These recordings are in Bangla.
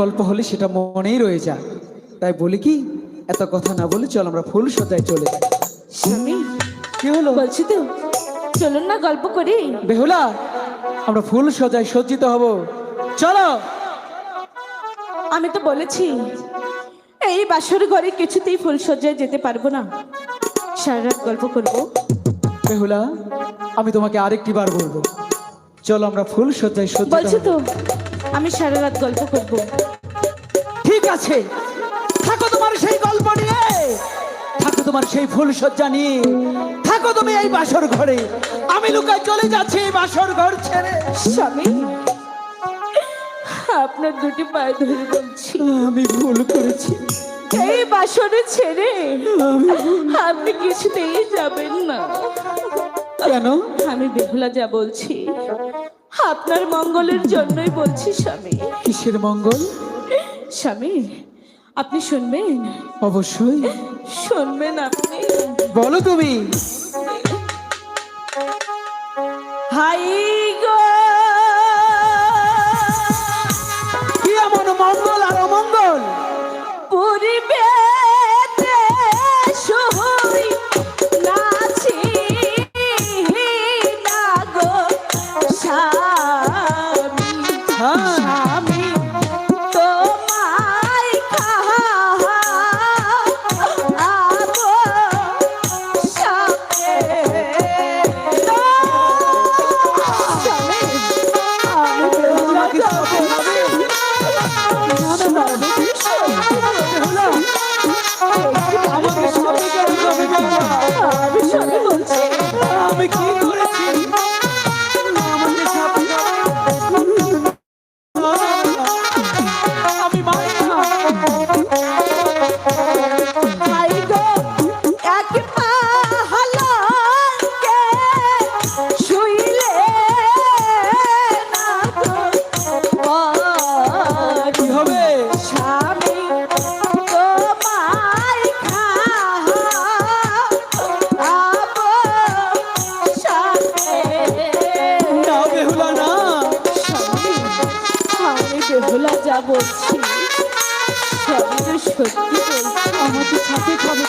গল্প হলে সেটা মনেই রয়ে যায়। তাই বলি কি এত কথা না বলে চল আমরা ফুল সজ্জায় চলে যাই। স্বামী কি হলো? বলছি তো চলুন না গল্প করি। বেহুলা আমরা ফুল সজ্জায় সজ্জিত হব। চলো! আমি তো বলেছি এই বাসর ঘরে কিছুতেই ফুল সজ্জায় যেতে পারব না। সারা রাত গল্প করব। বেহুলা আমি তোমাকে আরেকটি বার বলব। চলো আমরা ফুল সজ্জায় সজ্জিত বলছি তো আমি সারা রাত গল্প করব। আছে। থাকো তোমার সেই গল্প নিয়ে। থাকো তোমার সেই ফুল সজ্জা নিয়ে। থাকো তুমি এই বাসর ঘরে। আমি লুকায় চলে যাচ্ছি এই বাসর ঘর ছেড়ে। স্বামী আপনার দুটি পায়ে ধরে বলছি। আমি ভুল করেছি। এই বাসরে ছেড়ে আপনি কিছুতেই যাবেন না। কেন? আমি বেহুলা যা বলছি আপনার মঙ্গলের জন্যই বলছি স্বামী। কিসের মঙ্গল? স্বামী আপনি শুনবেন? অবশ্যই। শুনবেন আপনি? বলো তুমি। হাই গো। কি এমন মঙ্গল আর অমঙ্গল? পরিবেতে সই নাচি স্বামী আমাকে সাথে খাবে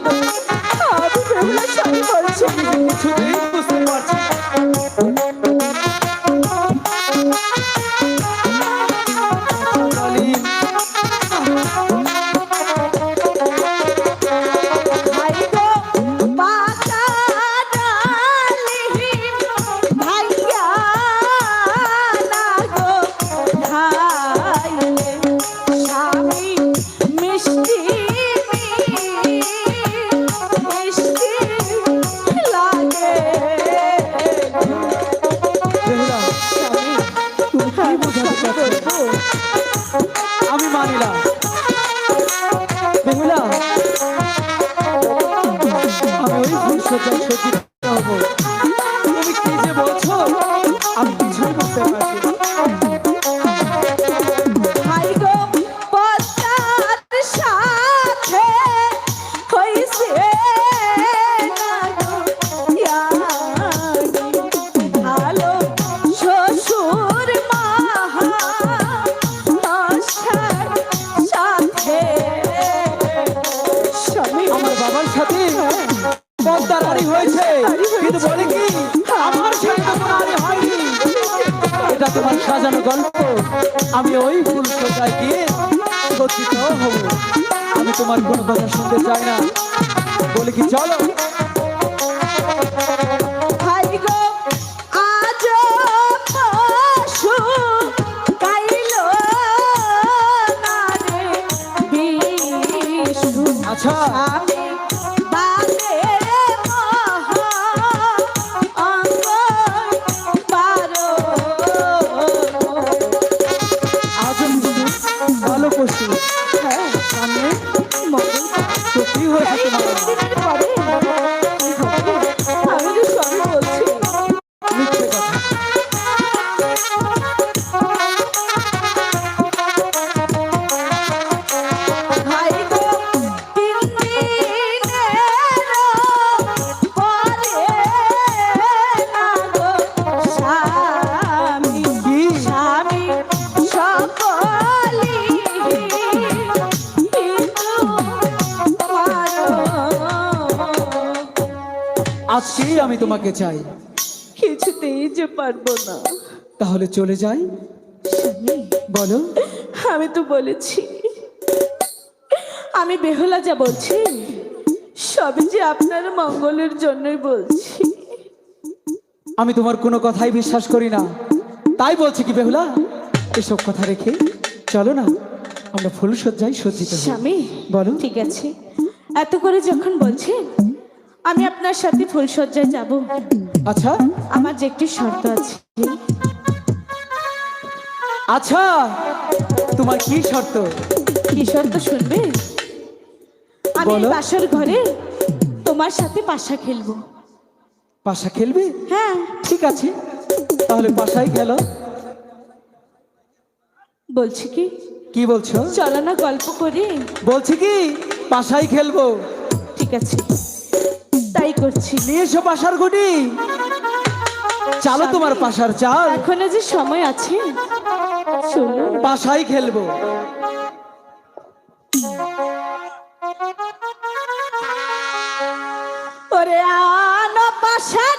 না আমি বেহুলা স্বামী বলছি কিছুতেই বুঝতে পারছি মিষ্টি সাথে পদ্মা নারী হয়েছে। কিন্তু বলে কি, আমার তো হয়নি। এটা তোমার সাজানো গল্প। আমি ওই ফুল সোজায় গিয়ে গচ্ছিত হব। আমি তোমার কোনো কথা শুনতে চাই না। বলে কি, চলো করছি হ্যাঁ সামনে মঙ্গল হয়ে কি আজকেই আমি তোমাকে চাই। কিছুতেই যে পারব না। তাহলে চলে যাই। বলো। আমি তো বলেছি। আমি বেহুলা যা বলছি সবই যে আপনার মঙ্গলের জন্যই বলছি। আমি তোমার কোনো কথাই বিশ্বাস করি না। তাই বলছি কি বেহুলা? এসব কথা রেখে চলো না। আমরা ফুল সজ্জায় সজ্জিত। স্বামী বলো। ঠিক আছে। এত করে যখন বলছেন আমি আপনার সাথে ফুলসজ্জায় যাব। আচ্ছা। আমার যে একটি শর্ত আছে। আচ্ছা। তোমার কি শর্ত? কি শর্ত শুনবে? আমি বলো। বাসর ঘরে তোমার সাথে পাশা খেলব। পাশা খেলবে? হ্যাঁ। ঠিক আছে। তাহলে পাশাই খেলো। বলছি কি? কি বলছো? চলো না গল্প করি। বলছি কি? পাশাই খেলব। ঠিক আছে। তাই করছি। নিয়ে এসো পাশার গুটি চালো তোমার পাশার চাল। এখনও যে সময় আছে শোনো। পাশাই খেলব। ওরে আনো পাশার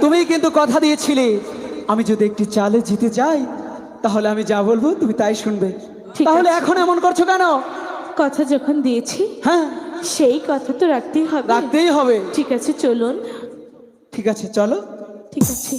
তুমি কিন্তু কথা দিয়েছিলে আমি যদি একটি চালে জিতে যাই তাহলে আমি যা বলব তুমি তাই শুনবে। তাহলে এখন এমন করছ কেন? কথা যখন দিয়েছি হ্যাঁ। সেই কথা তো রাখতেই হবে। রাখতেই হবে। ঠিক আছে চলুন। ঠিক আছে চলো। ঠিক আছে।